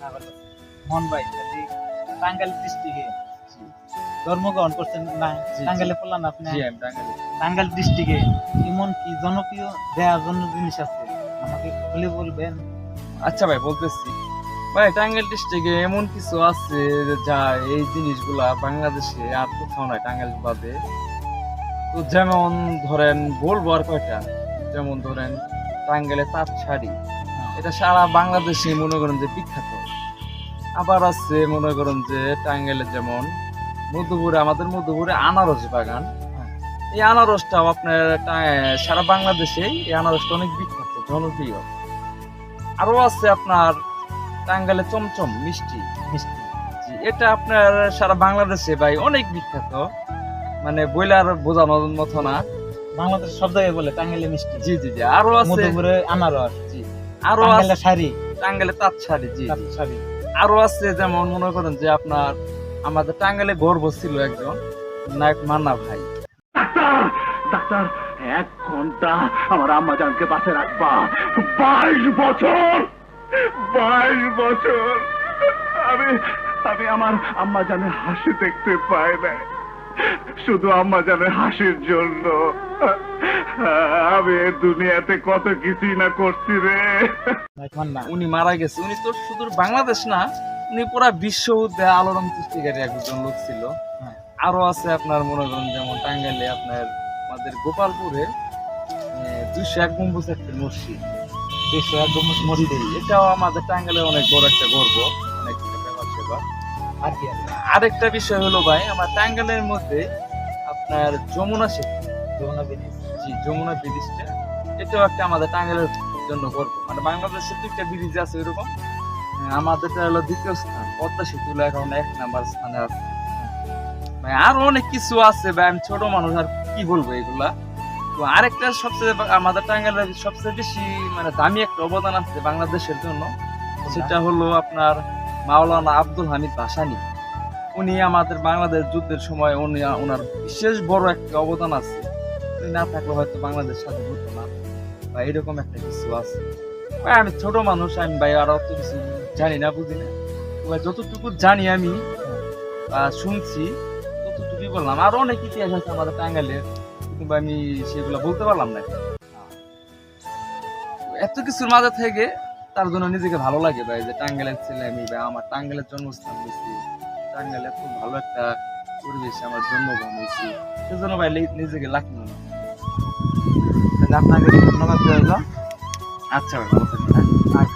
হ্যাঁ, মোহন ভাই টাঙ্গাইল ডিস্ট্রিক্টে জন্মগ্রহণ করছেন না টাঙ্গাইলে পড়লেন আপনি? টাঙ্গাইল। ডিস্ট্রিক্টে এমন কি জনপ্রিয় দেওয়ার জন্য জিনিস আছে? আমাকে খুলে বলবেন। আচ্ছা ভাই বলতেছি। ভাই টাঙ্গাইল ডিস্ট্রিক্টে এমন কিছু আছে যে যা এই জিনিসগুলা বাংলাদেশে আর কোথাও নাই টাঙ্গাইল বাদে। তো যেমন ধরেন বলব আর কয়টা। যেমন ধরেন টাঙ্গাইলে তাঁত শাড়ি এটা সারা বাংলাদেশে মনে করেন যে বিখ্যাত। আবার আছে মনে করেন যে টাঙ্গাইলে যেমন মধুপুরে আমাদের মধুপুরে আনারস বাগান। এই আনারসটাও আপনার টা- সারা বাংলাদেশেই এই আনারসটা অনেক বিখ্যাত জনপ্রিয়। আরও আছে আপনার টাঙ্গালে চমচম মিষ্টি। মিষ্টি। জি, এটা আপনার সারা বাংলাদেশে ভাই অনেক বিখ্যাত। মানে বইলার বোঝানোর মতো না। বাংলাদেশ সব জায়গায় বলে টাঙ্গাইলে মিষ্টি। জি জি জি আরও আছে। মধুপুরে আনারস। জি আরও আছে। শাড়ি। টাঙ্গাইলে তাঁত শাড়ি জি। শাড়ি। আরও আছে যেমন মনে করেন যে আপনার আমাদের টাঙ্গালে গর্ব ছিল একজন, নায়ক মান্না ভাই। ডাক্তার ডাক্তার, এক ঘণ্টা আমার আম্মা জানকে বাসে রাখবা। বাইশ বছর বাইশ বছর আমি আমি আমার আম্মা জানের হাসি দেখতে পাই না শুধু আম্মা জানে হাসির জন্য। এ দুনিয়াতে কত কিছুই না করছি রে। উনি মারা গেছে। উনি তো শুধু বাংলাদেশ না উনি পুরা বিশ্ব উদ্যে আলোড়ন সৃষ্টিকারী একজন লোক ছিল। হ্যাঁ। আরও আছে আপনার মনে করেন যেমন টাঙ্গাইলে আপনার আমাদের গোপালপুরে দুইশো এক গম্বুজ একটা মসজিদ। দেশে একদম মসজিদ এটাও আমাদের টাঙ্গাইলের অনেক বড় একটা গর্ব অনেক ব্যাপার। আর কি আরেকটা বিষয় হলো ভাই আমার টাঙ্গাইলের মধ্যে আপনার যমুনা সেতু। যমুনা ব্রিজ জি যমুনা ব্রিজটা এটাও একটা আমাদের টাঙ্গাইলের জন্য গর্ব। মানে বাংলাদেশের দুইটা ব্রিজ আছে এরকম আমাদেরটা হলো দ্বিতীয় স্থান পদ্মা সেতু এখন এক নাম্বার স্থানে আছে। ভাই আরও অনেক কিছু আছে ভাই আমি ছোট মানুষ আর কি বলব এগুলা? তো আরেকটা সবচেয়ে আমাদের টাঙ্গাইলের সবচেয়ে বেশি মানে দামি একটা অবদান আছে বাংলাদেশের জন্য সেটা হলো আপনার মাওলানা আব্দুল হামিদ ভাসানি। উনি আমাদের বাংলাদেশ যুদ্ধের সময় উনি ওনার বিশেষ বড় একটা অবদান আছে। না থাকলে হয়তো বাংলাদেশ স্বাধীন হতো না, বা এরকম একটা কিছু আছে। ভাই, আমি ছোট মানুষ, আমি ভাই আর অত কিছু জানি না, বুঝি না। যতটুকু জানি আমি শুনছি, ততটুকুই বললাম। আরও অনেক ইতিহাস আছে আমাদের টাঙ্গাইলের কিন্তু আমি সেগুলো বলতে পারলাম না। এত কিছুর মাঝে থেকে তার জন্য নিজেকে ভালো লাগে, ভাই, যে টাঙ্গাইলের ছেলে আমি, ভাই, আমার টাঙ্গাইলের জন্মস্থান হয়েছি। টাঙ্গাইলে খুব ভালো একটা পরিবেশে আমার জন্মগ্রহণ হয়েছি। সেজন্য ভাই নিজেকে লাগল না তাহলে আপনাকে ধন্যবাদ রইল। আচ্ছা ভাই